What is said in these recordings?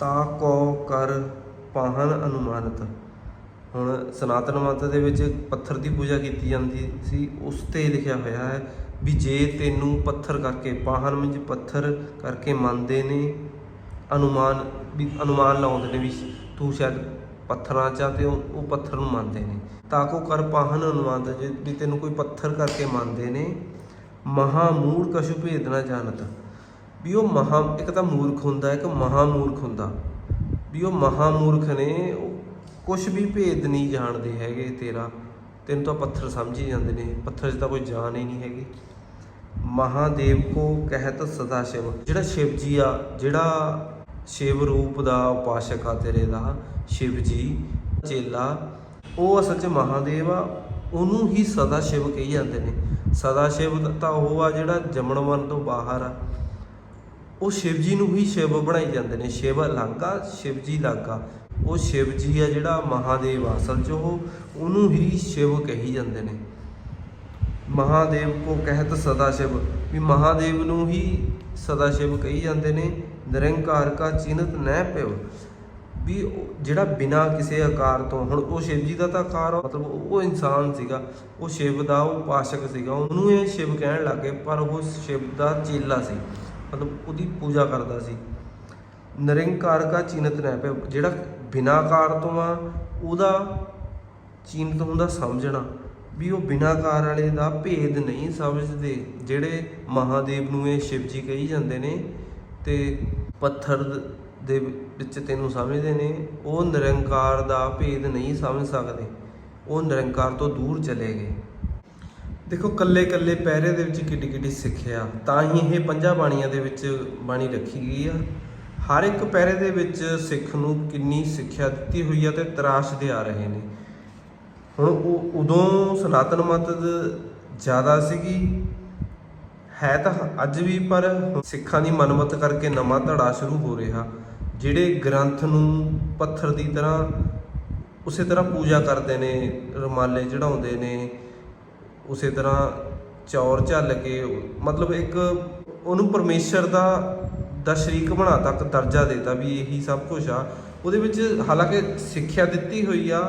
ਤਾ ਕੋ ਕਰ ਪਾਹਨ ਅਨੁਮਾਨਤ। ਹੁਣ ਸਨਾਤਨ ਮਤ ਦੇ ਵਿੱਚ ਪੱਥਰ ਦੀ ਪੂਜਾ ਕੀਤੀ ਜਾਂਦੀ ਸੀ, ਉਸ ਤੇ ਲਿਖਿਆ ਹੋਇਆ ਹੈ ਵੀ ਜੇ ਤੈਨੂੰ ਪੱਥਰ ਕਰਕੇ ਪਾਹਨ ਵਿੱਚ ਪੱਥਰ ਕਰਕੇ ਮੰਨਦੇ ਨੇ, ਅਨੁਮਾਨ ਵੀ ਅਨੁਮਾਨ ਲਾਉਂਦੇ ਨੇ ਵੀ ਤੂੰ ਸ਼ਾਇਦ ਪੱਥਰਾਂ ਚ ਆ ਤੇ ਉਹ ਉਹ ਪੱਥਰ ਨੂੰ ਮੰਨਦੇ ਨੇ। ਤਾਂ ਕੋ ਕਰ ਪਾਹਨ ਅਨੁਮਾਨ ਜੇ ਵੀ ਤੈਨੂੰ ਕੋਈ ਪੱਥਰ ਕਰਕੇ ਮੰਨਦੇ ਨੇ ਮਹਾ ਮੂੜ ਕਸ਼ੂ ਭੇਦ ਜਾਣਤ। ਵੀ ਉਹ ਮਹਾ, ਇੱਕ ਤਾਂ ਮੂਰਖ ਹੁੰਦਾ, ਇੱਕ ਮਹਾ ਮੂਰਖ ਹੁੰਦਾ। ਵੀ ਉਹ ਮਹਾ ਮੂਰਖ ਨੇ, ਉਹ ਕੁਝ ਵੀ ਭੇਦ ਨਹੀਂ ਜਾਣਦੇ ਹੈਗੇ ਤੇਰਾ। ਤੈਨੂੰ ਤਾਂ ਪੱਥਰ ਸਮਝ ਹੀ ਜਾਂਦੇ ਨੇ, ਪੱਥਰ 'ਚ ਤਾਂ ਕੋਈ ਜਾਨ ਹੀ ਨਹੀਂ ਹੈਗੀ। ਮਹਾਦੇਵ ਕੋ ਕਹਿਤ ਸਦਾ ਸ਼ਿਵ। ਜਿਹੜਾ ਸ਼ਿਵ ਜੀ ਆ, ਜਿਹੜਾ ਸ਼ਿਵ ਰੂਪ ਦਾ ਉਪਾਸ਼ਕ ਆ ਤੇਰੇ ਦਾ, ਸ਼ਿਵ ਜੀ, ਚੇਲਾ, ਉਹ ਅਸਲ 'ਚ ਮਹਾਦੇਵ ਆ, ਉਹਨੂੰ ਹੀ ਸਦਾ ਸ਼ਿਵ ਕਹੀ ਜਾਂਦੇ ਨੇ। ਸਦਾ ਸ਼ਿਵ ਤਾਂ ਉਹ ਆ ਜਿਹੜਾ ਜੰਮਣ ਮਨ ਤੋਂ ਬਾਹਰ ਆ। ਉਹ ਸ਼ਿਵ ਜੀ ਨੂੰ ਹੀ ਸ਼ਿਵ ਬਣਾਈ ਜਾਂਦੇ ਨੇ। ਸ਼ਿਵ ਅਲੱਗ ਆ ਸ਼ਿਵ ਜੀ ਅਲੱਗ ਆ ਉਹ ਸ਼ਿਵ ਜੀ ਆ ਜਿਹੜਾ ਮਹਾਦੇਵ ਆ, ਅਸਲ 'ਚ ਉਹ ਉਹਨੂੰ ਹੀ ਸ਼ਿਵ ਕਹੀ ਜਾਂਦੇ ਨੇ। ਮਹਾਦੇਵ ਕੋ ਕਹਿਤ ਸਦਾ ਸ਼ਿਵ। ਵੀ ਮਹਾਦੇਵ ਨੂੰ ਹੀ ਸਦਾ ਸ਼ਿਵ ਕਹੀ ਜਾਂਦੇ ਨੇ। ਨਿਰੰਕਾਰ ਕਾ ਚਿਨਤ ਨਹਿ ਪਿਵ ਵੀ ਜਿਹੜਾ ਬਿਨਾ ਕਿਸੇ ਆਕਾਰ ਤੋਂ ਹੁਣ ਉਹ ਸ਼ਿਵ ਜੀ ਦਾ ਤਾਂ ਆਕਾਰ ਮਤਲਬ ਉਹ ਇਨਸਾਨ ਸੀਗਾ। ਉਹ ਸ਼ਿਵ ਦਾ ਉਹ ਪਾਸ਼ਕ ਸੀਗਾ। ਉਹਨੂੰ ਇਹ ਸ਼ਿਵ ਕਹਿਣ ਲੱਗੇ ਪਰ ਉਹ ਸ਼ਿਵ ਦਾ ਚੇਲਾ ਸੀ। ਮਤਲਬ ਉਹਦੀ ਪੂਜਾ ਕਰਦਾ ਸੀ। ਨਿਰੰਕਾਰ ਕਾ ਚਿਨਤ ਨਹਿ ਪਿਵ ਜਿਹੜਾ ਬਿਨਾ ਆਕਾਰ ਤੋਂ ਆ, ਉਹਦਾ ਚਿੰਤ ਹੁੰਦਾ ਸਮਝਣਾ। ਵੀ ਉਹ ਬਿਨਾਕਾਰ ਵਾਲੇ ਦਾ ਭੇਦ ਨਹੀਂ ਸਮਝਦੇ, ਜਿਹੜੇ ਮਹਾਦੇਵ ਨੂੰ ਇਹ ਸ਼ਿਵ ਜੀ ਕਹੀ ਜਾਂਦੇ ਨੇ ਤੇ ਪੱਥਰ ਦੇ ਵਿੱਚ ਤੈਨੂੰ ਸਮਝਦੇ ਨੇ, ਉਹ ਨਿਰੰਕਾਰ ਦਾ ਭੇਦ ਨਹੀਂ ਸਮਝ ਸਕਦੇ। ਉਹ ਨਿਰੰਕਾਰ ਤੋਂ ਦੂਰ ਚਲੇ ਗਏ। ਦੇਖੋ, ਕੱਲੇ ਕੱਲੇ ਪਹਿਰੇ ਦੇ ਵਿੱਚ ਕਿੱਡੀ ਕਿੱਡੀ ਸਿੱਖਿਆ ਤਾਂ ਹੀ ਇਹ ਪੰਜਾਂ ਬਾਣੀਆਂ ਦੇ ਵਿੱਚ ਬਾਣੀ ਰੱਖੀ ਗਈ ਆ। ਹਰ ਇੱਕ ਪਹਿਰੇ ਦੇ ਵਿੱਚ ਸਿੱਖ ਨੂੰ ਕਿੰਨੀ ਸਿੱਖਿਆ ਦਿੱਤੀ ਹੋਈ ਆ ਤੇ ਤਰਾਸ਼ਦੇ ਆ ਰਹੇ ਨੇ। ਹੁਣ ਉਹ ਉਦੋਂ ਸਨਾਤਨ ਮਤ ਜ਼ਿਆਦਾ ਸੀਗੀ। ਹੈ ਤਾਂ ਅੱਜ ਵੀ, ਪਰ ਸਿੱਖਾਂ ਦੀ ਮਨਮਤ ਕਰਕੇ ਨਵਾਂ ਧੜਾ ਸ਼ੁਰੂ ਹੋ ਰਿਹਾ। ਜਿਹੜੇ ਗ੍ਰੰਥ ਨੂੰ ਪੱਥਰ ਦੀ ਤਰ੍ਹਾਂ, ਉਸੇ ਤਰ੍ਹਾਂ ਪੂਜਾ ਕਰਦੇ ਨੇ, ਰਮਾਲੇ ਚੜਾਉਂਦੇ ਨੇ ਉਸੇ ਤਰ੍ਹਾਂ ਚੌਰ ਝੱਲ ਕੇ, ਮਤਲਬ ਇੱਕ ਉਹਨੂੰ ਪਰਮੇਸ਼ਰ ਦਾ ਦਾ ਸ਼ਰੀਕ ਬਣਾ ਤੱਕ ਦਰਜਾ ਦੇਤਾ ਵੀ ਇਹੀ ਸਭ ਕੁਝ ਆ। ਉਹਦੇ ਵਿੱਚ ਹਾਲਾਂਕਿ ਸਿੱਖਿਆ ਦਿੱਤੀ ਹੋਈ ਆ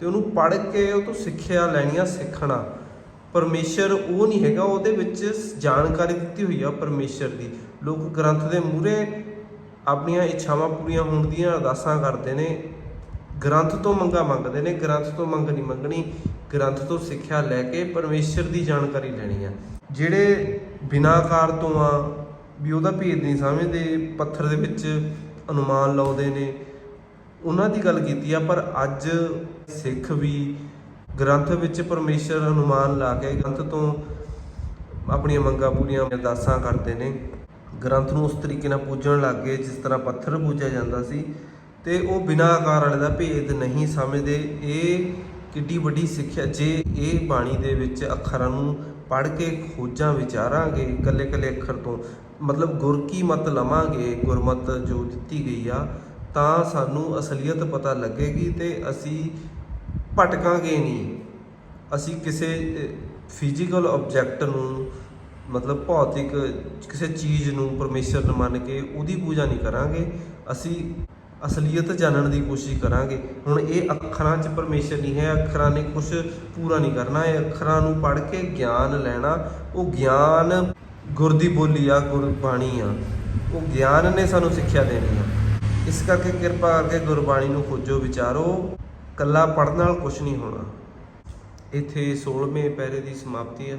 ਤੇ ਉਹਨੂੰ ਪੜ੍ਹ ਕੇ ਉਹ ਤੋਂ ਸਿੱਖਿਆ ਲੈਣੀਆਂ ਸਿੱਖਣਾ। ਪਰਮੇਸ਼ਰ ਉਹ ਨਹੀਂ ਹੈਗਾ, ਉਹਦੇ ਵਿੱਚ ਜਾਣਕਾਰੀ ਦਿੱਤੀ ਹੋਈ ਆ ਪਰਮੇਸ਼ਰ ਦੀ। ਲੋਕ ਗ੍ਰੰਥ ਦੇ ਮੂਹਰੇ ਆਪਣੀਆਂ ਇੱਛਾਵਾਂ ਪੂਰੀਆਂ ਹੋਣ ਦੀਆਂ ਅਰਦਾਸਾਂ ਕਰਦੇ ਨੇ। ਗ੍ਰੰਥ ਤੋਂ ਮੰਗਾ ਮੰਗਦੇ ਨੇ, ਗ੍ਰੰਥ ਤੋਂ ਮੰਗ ਨਹੀਂ ਮੰਗਣੀ। ਗ੍ਰੰਥ ਤੋਂ ਸਿੱਖਿਆ ਲੈ ਕੇ ਪਰਮੇਸ਼ਰ ਦੀ ਜਾਣਕਾਰੀ ਲੈਣੀ ਆ। ਜਿਹੜੇ ਬਿਨਾਕਾਰ ਤੋਂ ਆ, ਵੀ ਉਹਦਾ ਭੇਦ ਨਹੀਂ ਸਮਝਦੇ, ਪੱਥਰ ਦੇ ਵਿੱਚ ਅਨੁਮਾਨ ਲਾਉਂਦੇ ਨੇ, ਉਹਨਾਂ ਦੀ ਗੱਲ ਕੀਤੀ ਆ, ਪਰ ਅੱਜ ਸਿੱਖ ਵੀ ਗ੍ਰੰਥ ਵਿੱਚ ਪਰਮੇਸ਼ਰ ਅਨੁਮਾਨ ਲਾ ਕੇ ਗ੍ਰੰਥ ਤੋਂ ਆਪਣੀਆਂ ਮੰਗਾਂ ਪੂਰੀਆਂ ਅਰਦਾਸਾਂ ਕਰਦੇ ਨੇ। ਗ੍ਰੰਥ ਨੂੰ ਉਸ ਤਰੀਕੇ ਨਾਲ ਪੂਜਣ ਲੱਗ ਗਏ, ਜਿਸ ਤਰ੍ਹਾਂ ਪੱਥਰ ਪੂਜਿਆ ਜਾਂਦਾ ਸੀ, ਤੇ ਉਹ ਬਿਨਾਂ ਆਕਾਰ ਵਾਲੇ ਦਾ ਭੇਦ ਨਹੀਂ ਸਮਝਦੇ। ਇਹ ਕਿੱਡੀ ਵੱਡੀ ਸਿੱਖਿਆ ਜੇ ਇਹ ਬਾਣੀ ਦੇ ਵਿੱਚ ਅੱਖਰਾਂ ਨੂੰ ਪੜ੍ਹ ਕੇ ਖੋਜਾਂ ਵਿਚਾਰਾਂਗੇ ਇਕੱਲੇ ਇਕੱਲੇ ਅੱਖਰ ਤੋਂ, ਮਤਲਬ ਗੁਰ ਕੀ ਮਤ ਲਵਾਂਗੇ, ਗੁਰਮਤ ਜੋ ਦਿੱਤੀ ਗਈ ਆ, ਤਾਂ ਸਾਨੂੰ ਅਸਲੀਅਤ ਪਤਾ ਲੱਗੇਗੀ ਤੇ ਅਸੀਂ ਭਟਕਾਂਗੇ ਨਹੀਂ। ਅਸੀਂ ਕਿਸੇ ਫਿਜ਼ੀਕਲ ਆਬਜੈਕਟ ਨੂੰ, ਮਤਲਬ ਭੌਤਿਕ ਕਿਸੇ ਚੀਜ਼ ਨੂੰ ਪਰਮੇਸ਼ਰ ਨੂੰ ਮੰਨ ਕੇ ਉਹਦੀ ਪੂਜਾ ਨਹੀਂ ਕਰਾਂਗੇ। ਅਸੀਂ ਅਸਲੀਅਤ ਜਾਣਨ ਦੀ ਕੋਸ਼ਿਸ਼ ਕਰਾਂਗੇ। ਹੁਣ ਇਹ ਅੱਖਰਾਂ 'ਚ ਪਰਮੇਸ਼ਰ ਨਹੀਂ ਹੈ, ਅੱਖਰਾਂ ਨੇ ਕੁਝ ਪੂਰਾ ਨਹੀਂ ਕਰਨਾ। ਇਹ ਅੱਖਰਾਂ ਨੂੰ ਪੜ੍ਹ ਕੇ ਗਿਆਨ ਲੈਣਾ। ਉਹ ਗਿਆਨ ਗੁਰ ਦੀ ਬੋਲੀ ਆ ਗੁਰਬਾਣੀ ਆ। ਉਹ ਗਿਆਨ ਨੇ ਸਾਨੂੰ ਸਿੱਖਿਆ ਦੇਣੀ ਆ। ਇਸ ਕਰਕੇ ਕਿਰਪਾ ਕਰਕੇ ਗੁਰਬਾਣੀ ਨੂੰ ਖੋਜੋ, ਵਿਚਾਰੋ। ਕੱਲਾ ਪੜ੍ਹਨ ਨਾਲ ਕੁਝ ਨਹੀਂ ਹੋਣਾ। ਇੱਥੇ 16ਵੇਂ ਪੈਰੇ ਦੀ ਸਮਾਪਤੀ ਆ।